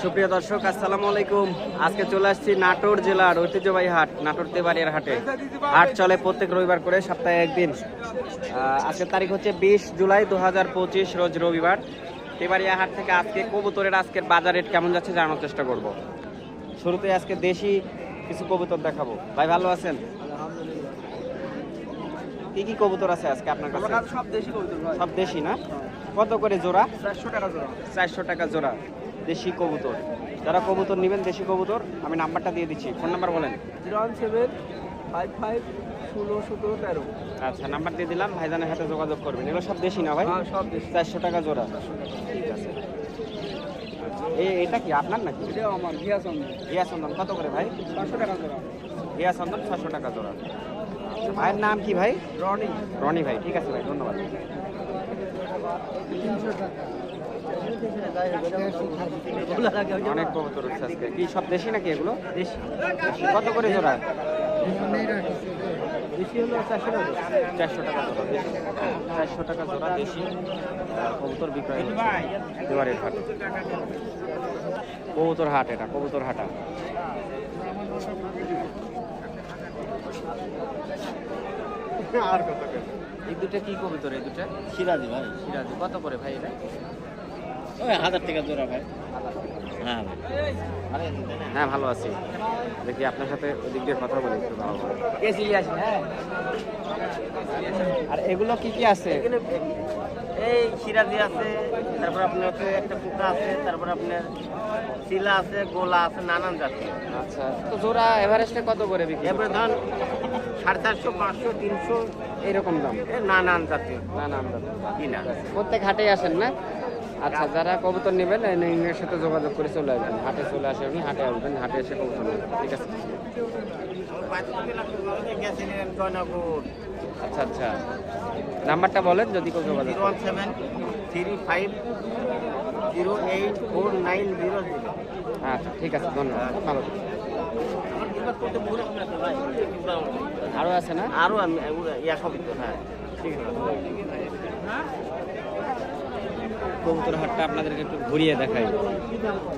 সুপ্রিয় দর্শক আসসালামু আলাইকুম। আজকে চলে আসছি নাটোর জেলার ঐতিহ্যবাহী হাট নাটোর তেবাড়িয়ার হাটে। হাট চলে প্রত্যেক রবিবার করে সপ্তাহে একদিন। আজকের তারিখ হচ্ছে বিশ জুলাই দুহাজার পঁচিশ রোজ রবিবার। তেবাড়িয়া হাট থেকে আজকে কবুতরের আজকের বাজার রেট কেমন যাচ্ছে জানার চেষ্টা করব। শুরুতে আজকে দেশি কিছু কবুতর দেখাবো। ভাই ভালো আছেন? কি কি কবুতর আছে আজকে আপনার কাছে? সব দেশি সব দেশি না? কত করে জোড়া? চারশো টাকা জোড়া। চারশো টাকা জোড়া। দেশি কবুতর। যারা কবুতর নেবেন দেশি কবুতর আমি নাম্বারটা দিয়ে দিচ্ছি। ফোন নাম্বার বলেন। Zero one seven five five ষোলো সতেরো তেরো। আচ্ছা নাম্বার দিয়ে দিলাম। ভাইজানের সাথে যোগাযোগ করবেন। এগুলো সব দেশি না ভাই? হ্যাঁ সব দেশি। চারশো টাকা জোড়া। ঠিক আছে। এটা কি আপনার নাকি? আমার ঘিয়া চন্দন। কত করে ভাই? চারশো টাকা জোড়া। হিয়া চন্দন ছশো টাকা জোড়া। আচ্ছা, ভাইয়ের নাম কি ভাই? রনি। রনি ভাই ঠিক আছে ভাই ধন্যবাদ। তিনশো টাকা। অনেক কবুতর হচ্ছে আজকে। কি সব দেশি নাকি এগুলো? দেশি। কত করে জোড়া? হলো চারশো টাকা। চারশো টাকা জোড়া দেশি। চারশো টাকা জোড়া দেশি। কবুতর বিক্রয় হাট। কবুতর হাট এটা কবুতর হাটা। আর কত এই দুটো কি কবুতর এই দুটো? সিরাজি ভাই। সিরাজি কত করে ভাই এটা? ওই হাজার টাকা জোড়া ভাই। হ্যাঁ হ্যাঁ ভালো আছি। দেখি আপনার সাথে ওই দিক দিয়ে কথা বলি একটু ভালো। হ্যাঁ। আর এগুলো কি কি আছে? এই সিরাজি আছে তারপর আপনার হচ্ছে একটা পোকা আছে তারপর আপনার শিলা আছে গোলা আছে নানান জাতীয় আচ্ছা তো জোড়া এভারেস্টে কত করে বিক্রি এরপরে ধর সাড়ে চারশো পাঁচশো তিনশো এইরকম দাম? নানান জাতীয় না না? আমরা কিনা প্রত্যেক হাটে আসেন না? আচ্ছা যারা কবুতর নেবেন এর সাথে যোগাযোগ করে চলে আসবেন। হাটে চলে আসে আপনি হাটে আসবেন হাটে এসে কবুতর নেবেন ঠিক আছে? আচ্ছা আচ্ছা। নাম্বারটা বলেন যদি কেউ যোগাযোগ one seven three five zero eight four nine zero আচ্ছা ঠিক আছে ধন্যবাদ। ভালো আছে না? আরও ইয়া সবই তো হ্যাঁ। ঠিক আছে। কবুতর হাটটা আপনাদেরকে একটু ঘুরিয়ে দেখাই।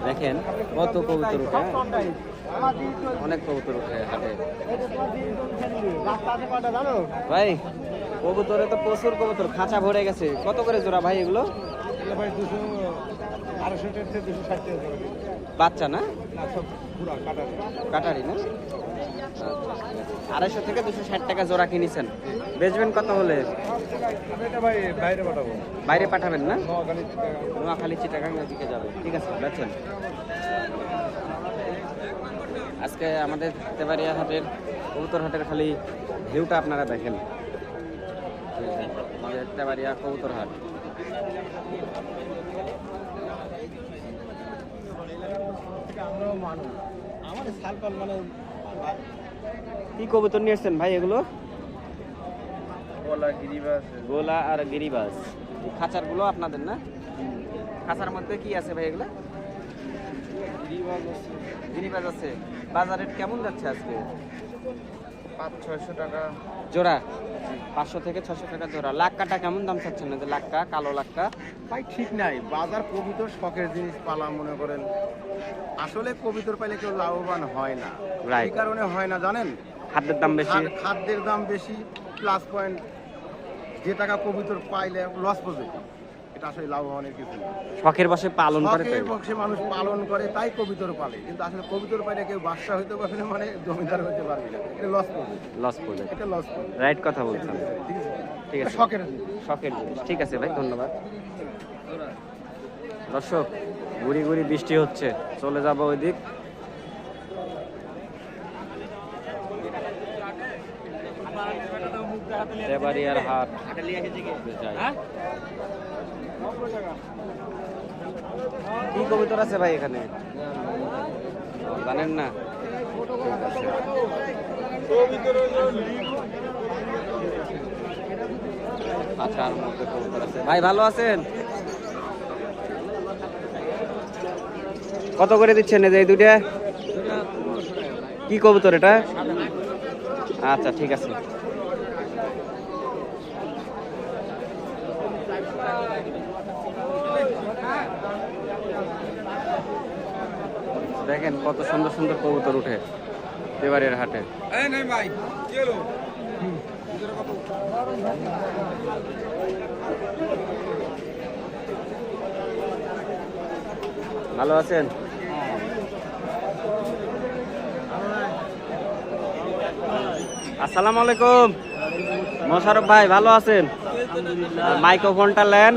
দেখেন, কত কবুতর উঠে হ্যাঁ? অনেক কবুতর উঠে হাটে। ভাই, কবুতরে তো প্রচুর কবুতর, খাঁচা ভরে গেছে। কত করে জোড়া ভাই এগুলো? ভাই দুশো, আড়াইশো দুশো ষাট টাকা বাচ্চা না? কাটারি। না? আড়াইশো থেকে দুশো ষাট টাকা জোড়া কিনেছেন। বেচবেন কত হলে? বাইরে পাঠাবেন না? নোয়াখালী চিটাগাং। দিকে যাবে। ঠিক আছে বেচেন। আজকে আমাদের তেবাড়িয়া হাটের কবুতর হাটের খালি ভিউটা আপনারা দেখেন। আমাদের তেবাড়িয়া কবুতর হাট। মানুষ। আমাদের সালপাল মানে কি কবুতর নিয়ে এসছেন ভাই এগুলো? গলা গিরিবাস। গোলা আর গিরিবাস। খাঁচারগুলো আপনাদের না? খাঁচার মধ্যে কি আছে ভাই এগুলো? গিরিবাস আছে। বাজারের আছে। বাজার রেট কেমন যাচ্ছে আজকে? পাঁচ ছয়শো টাকা। জোড়া? পাঁচশো থেকে ছশো টাকা জোড়া। লাখ কাটা কেমন দাম চাচ্ছেন না যে লাক্কা কালো লাক্কা? ভাই ঠিক নাই। বাজার কবিতর শখের জিনিস পালা মনে করেন। আসলে কবিতর পাইলে কেউ লাভবান হয় না। Right. এই কারণে হয় না জানেন? খাদ্যের দাম বেশি। খাদ- খাদ্যের দাম বেশি প্লাস পয়েন্ট যে টাকা কবিতর পাইলে লস পড়বে এটা আসলে লাভবানের কিছু শখের বসে পালন করে শখের। পক্ষে মানুষ পালন করে তাই কবিতর পালে। কিন্তু আসলে কবিতর পাইলে কেউ বাদশা হইতে পারবে না মানে জমিদার হইতে পারবে না। এটা লস করবে লস পড়বে এটা লস করবে রাইট কথা বলছেন। ঠিক আছে ঠিক আছে। শখের শখের জিনিস। ঠিক আছে ভাই ধন্যবাদ। দর্শক গুড়ি গুড়ি বৃষ্টি হচ্ছে। চলে যাব ওই দিক দেবারিয়ার হাট। কি কবিতর আছে ভাই এখানে? জানেন না। আচ্ছা ভাই, ভালো আছেন? কত করে দিচ্ছেন এই দুইটা? কি কবুতর এটা? আচ্ছা ঠিক আছে। দেখেন কত সুন্দর সুন্দর কবুতর উঠে এবারের হাটে। ভালো আছেন? আসসালামু আলাইকুম। মোশারফ ভাই ভালো আছেন? মাইক্রোফোনটা নেন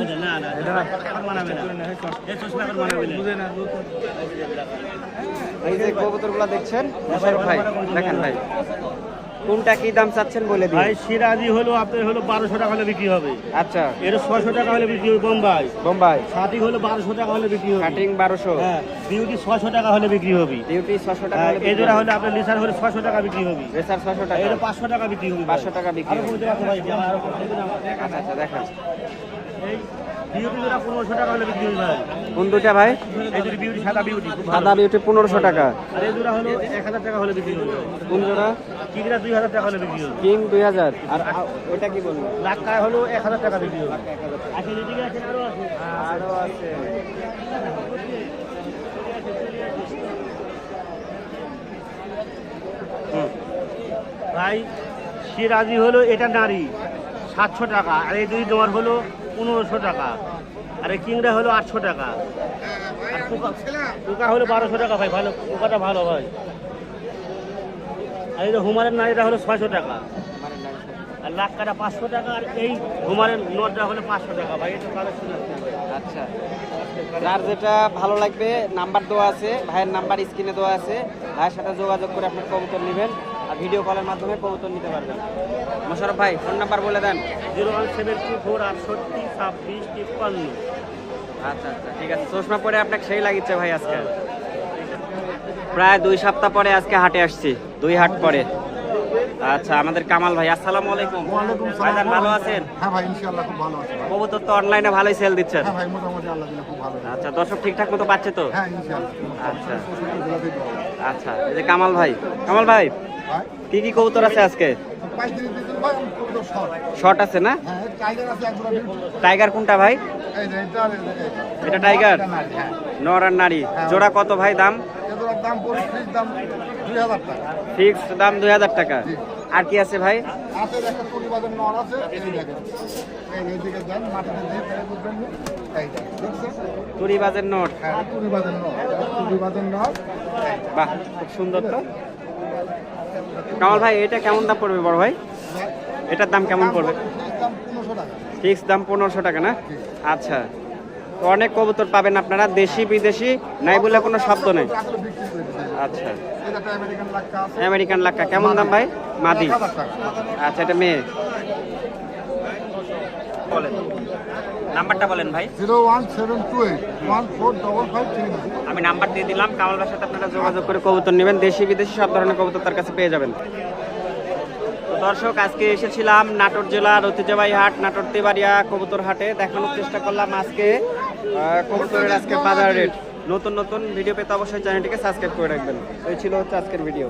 এই যে কবুতরগুলো দেখছেন ভাই দেখেন ভাই। কোনটা কি দাম চাচ্ছেন বলে দিন। ভাই সিরাজি হলো আপনার হলো বারোশো টাকা হলে বিক্রি হবে। আচ্ছা। এর ছয়শো টাকা হলে বিক্রি হবে বোম্বাই। বোম্বাই। ছাতি হলো বারোশো টাকা হলে বিক্রি হবে। কাটিং বারোশো। হ্যাঁ বিউটি ছয়শো টাকা হলে বিক্রি হবে। ডিউটি ছশো টাকা হ্যাঁ, হলে এই জোড়া। হলে আপনার লিসার হলে ছয়শো টাকা বিক্রি হবে। রেসার ছশো টাকা। এটা পাঁচশো টাকা বিক্রি হবে। 500 টাকা বিক্রি আরও হবে। আচ্ছা আচ্ছা দেখেন। এই বিউটি জোড়া পনেরোশো টাকা হলে বিক্রি হবে ভাই কোন দুইটা ভাই? বিউটি সাদা বিউটি পনেরোশো টাকা। কোন জোড়া দুই হাজার টাকা হলে বিক্রি কিং দুই হাজার। আর ওইটা কি বলব? হলো এক হাজার টাকা বিক্রি আরও আছে আরও আছে। হুম। হলো এটা নারী। সাতশো টাকা। আর এই দুই তোমার হলো পনেরোশো টাকা। আর এই কিংড়া হলো আটশো টাকা। আর পোকা হলো বারোশো টাকা ভাই, ভালো পোকাটা ভালো ভাই। আর এই হুমারের নারীটা হলো ছয়শো টাকা। আর লাখ কাটা পাঁচশো টাকা, আর এই হুমারের নটটা হলো পাঁচশো টাকা। ভাই, এটা কালেকশন আচ্ছা। যার যেটা ভালো লাগবে, নাম্বার দেওয়া আছে, ভাইয়ের নাম্বার স্ক্রিনে দেওয়া আছে। ভাইয়ের সাথে যোগাযোগ করে আপনার কবুতর নেবেন। আর ভিডিও কলের মাধ্যমে কবুতর নিতে পারবেন। মোশারফ ভাই ফোন নাম্বার বলে দেন। Zero one seven two four আটষট্টি ছাব্বিশ তিপ্পান্ন। আচ্ছা আচ্ছা ঠিক আছে। চশমা পরে আপনাকে সেই লাগিচ্ছে ভাই আজকে। প্রায় দুই সপ্তাহ পরে আজকে হাটে আসছি দুই হাট পরে। আচ্ছা আমাদের কামাল ভাই আসসালামু আলাইকুম। ওয়ালাইকুম সালাম। ভালো আছেন? হ্যাঁ ভাই ইনশাআল্লাহ খুব ভালো আছে কবুতর তো অনলাইনে ভালোই সেল দিচ্ছেন। হ্যাঁ ভাই মোটামুটি আল্লাহ দিলে খুব ভালো। আচ্ছা দর্শক ঠিকঠাক মতো পাচ্ছে তো? হ্যাঁ ইনশাআল্লাহ। আচ্ছা। আচ্ছা এই যে কামাল ভাই কামাল ভাই কি কি কবুতর আছে আজকে? শর্ট আছে না? টাইগার কোনটা ভাই? এটা টাইগার? নারী, আর নারী। জোড়া কত ভাই দাম? এগুলোর দাম দুই হাজার টাকা। আর কি আছে ভাই? বুঝবেন এই যে, দেখছেন তুরিবাজের নোট বাহ, খুব সুন্দর তো। কামাল ভাই, এটা কেমন দাম পড়বে বড় ভাই? এটার দাম কেমন পড়বে? ফিক্স দাম পনেরোশো টাকা না? আচ্ছা। তো অনেক কবুতর পাবেন আপনারা, দেশি, বিদেশি, নাই বলে কোনো শব্দ নেই। আচ্ছা। আমেরিকান লাক্কা, কেমন দাম ভাই? মাদি। আচ্ছা এটা মেয়ে। নাম্বারটা বলেন ভাই। Zero one seven two eight one four double five three আমি নাম্বার দিয়ে দিলাম। কামাল ভাইয়ের সাথে আপনারা যোগাযোগ করে কবুতর নেবেন। দেশি বিদেশি সব ধরনের কবুতর তার কাছে পেয়ে যাবেন। তো দর্শক আজকে এসেছিলাম নাটোর জেলার ঐতিহ্যবাহী হাট নাটোর তেবাড়িয়া কবুতর হাটে দেখানোর চেষ্টা করলাম আজকে কবুতরের আজকে বাজার রেট। নতুন নতুন ভিডিও পেতে অবশ্যই চ্যানেলটিকে সাবস্ক্রাইব করে রাখবেন। এই ছিল হচ্ছে আজকের ভিডিও।